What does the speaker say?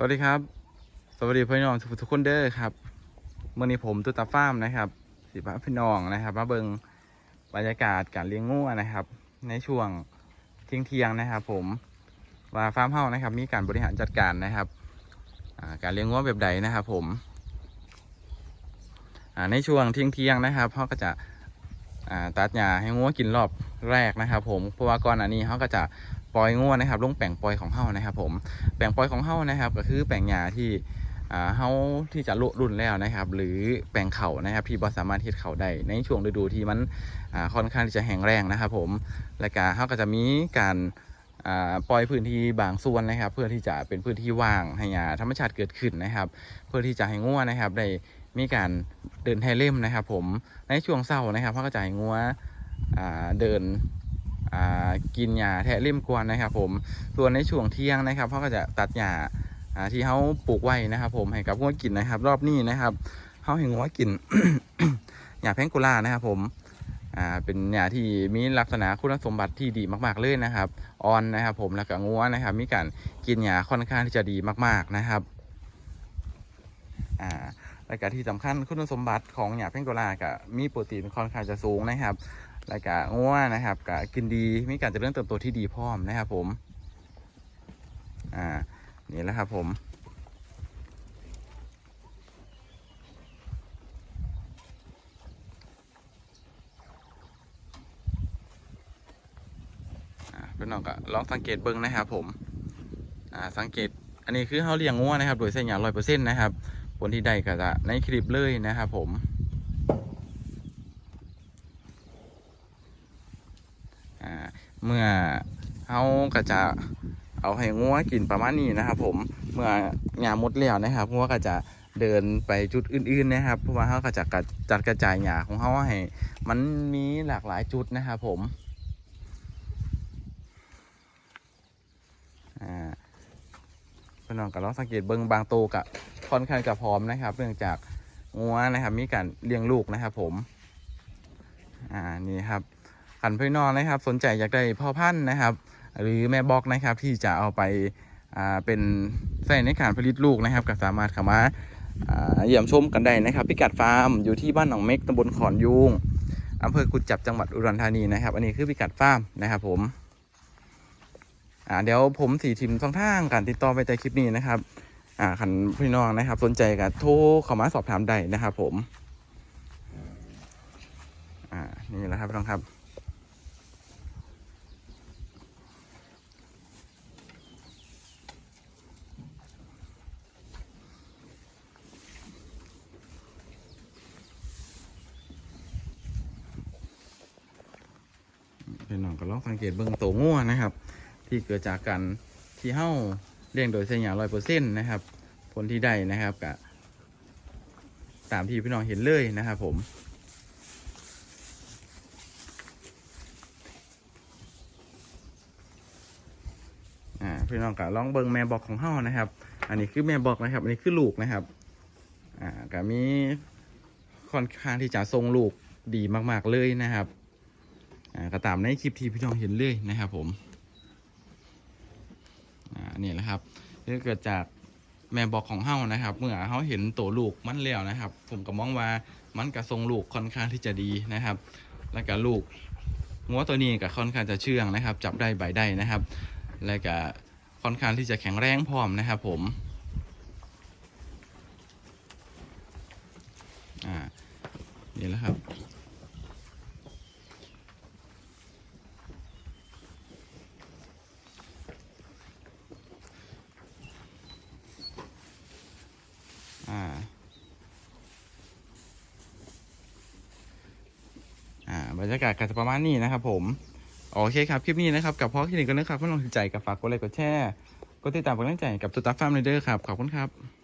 สวัสดีครับ สวัสดีพี่น้องทุกคนเด้อครับเมื่อนี้ผมตุตาฟาร์มนะครับ สิบ้าพี่น้องนะครับ มาเบิงบรรยากาศการเลี้ยงงูนะครับ ในช่วงเที่ยงเที่ยงนะครับ ผมว่าฟาร์มเฮ้านะครับ มีการบริหารจัดการนะครับการเลี้ยงงูแบบใดนะครับ ผมในช่วงเที่ยงเที่ยงนะครับเขาก็จะตัดหญ้าให้งูกินรอบแรกนะครับ ผมเพราะว่าก่อนอันนี้เขาก็จะ ปล่อยงูนะครับลงแปลงปล่อยของเฮานะครับ ผมแปลงปล่อยของเฮานะครับ ก็คือแปลงหญ้าที่เฮาที่จะลุรุ่นแล้วนะครับ หรือแปลงเขานะครับที่บ่สามารถเฮ็ดเข่าได้ในช่วงฤดูที่มันค่อนข้างที่จะแห้งแรงนะครับ ผมและก็เฮาก็จะมีการปล่อยพื้นที่บางส่วนนะครับ เพื่อที่จะเป็นพื้นที่ว่างให้หญ้าธรรมชาติเกิดขึ้นนะครับ เพื่อที่จะให้งัวนะครับ ได้มีการเดินไทเล่มนะครับ ผมในช่วงเช้านะครับเขาก็จะให้งัวเดิน กินหญ้าแทะเล่มกวนนะครับ ผมส่วนในช่วงเที่ยงนะครับเขาก็จะตัดหญ้าที่เขาปลูกไว้นะครับ ผมให้กับงัวกินนะครับ รอบนี้นะครับเขาให้งัวกินหญ้าแพงกุล่านะครับ ผมเป็นหญ้าที่มีลักษณะคุณสมบัติที่ดีมาก ๆเลยนะครับอ่อนนะครับ ผมแล้วก็งัวนะครับ มีการกินหญ้าค่อนข้างที่จะดีมากๆนะครับและก็ที่สำคัญคุณสมบัติของหญ้าแพงโกุลาก็มีโปรตีนค่อนข้างจะสูงนะครับ แล้วก็งัวนะครับก็กินดีมีการเจริญเติบโตที่ดีพร้อมนะครับ ผมอ่านี่แหละครับผมอ่าพี่น้องก็ลองสังเกตเบิ้งนะครับผมอ่าสังเกตอันนี้คือเขาเลี้ยงงัวนะครับ โดยเส้นหยางร้อยเปอร์เซ็นต์นะครับผลที่ได้ก็จะในคลิปเลยนะครับผม อ่า เมื่อเขาก็จะเอาให้งัวกินประมาณนี้นะครับ ผมเมื่อหญ้าหมดแล้วนะครับงัวก็จะเดินไปจุดอื่นๆนะครับ เพราะว่าเขาก็จะกระจัดกระจายหญ้าของเขาให้มันมีหลากหลายจุดนะครับผมอ่าพี่น้องก็ลองสังเกตเบิ้งบางโตวกับค่อนข้างจะพร้อมนะครับ เนื่องจากงัวนะครับ มีการเลี้ยงลูกนะครับ ผม อ่านี่ครับ ขันพี่น้องนะครับ สนใจอยากได้พ่อพันธุ์นะครับ หรือแม่บอกนะครับที่จะเอาไปาเป็นใส่ในการผลิตลูกนะครับ ก็สามารถเข้ามาเยี่ยมชมกันได้นะครับ พิกัดฟาร์มอยู่ที่บ้านหนองเม็กตำบลขอนยุงอำเภอกุดจับจังหวัดอุดรธานีนะครับ อันนี้คือพิกัดฟาร์มนะครับ ผมเดี๋ยวผมสีทิมช่องทางการติดต่อไปในคลิปนี้นะครับขันพี่น้องนะครับ สนใจก็โทรเข้ามาสอบถามได้นะครับ ผม อ่านี่แหละครับพี่น้องครับ พี่น้องก็ลองสังเกตเบื้องตัวงัวนะครับ ที่เกิดจากการที่เฮ้าเลี้ยงโดยเส้นหยางร้อยเปอร์เซ็นต์นะครับ ผลที่ได้นะครับกับตามที่พี่น้องเห็นเลยนะครับผมอ่าพี่น้องก็ลองเบิ้งแม่บอกของเฮ้านะครับ อันนี้คือแม่บอกนะครับ อันนี้คือลูกนะครับ อ่าก็มีค่อนข้างที่จะทรงลูกดีมาก ๆเลยนะครับ ก็ตามในคลิปที่พี่น้องเห็นเลยนะครับผมอ่านี่แหละครับนี่เกิดจากแม่บอกของเฮานะครับ เมื่อเฮาเห็นตัวลูกมันแล้วนะครับ ผมก็มองว่ามันกระทรงลูกค่อนข้างที่จะดีนะครับ แล้วก็ลูกงัวตัวนี้ก็ค่อนข้างจะเชื่องนะครับ จับได้ใบได้นะครับ แล้วก็ค่อนข้างที่จะแข็งแรงพร้อมนะครับผมอ่านี่แหละครับ อ่า อ่า บ รรยากาศก็จะประมาณนี้นะครับผม โอเคครับ คลิปนี้นะครับ กับพ่อคลินิกกันนะครับเพื่อนลองสนใจกับฝากกดไลค์กดแชร์กดติดตามกดกำลังใจกับตุ๊ตาฟาร์มเดอร์ครับ ขอบคุณครับ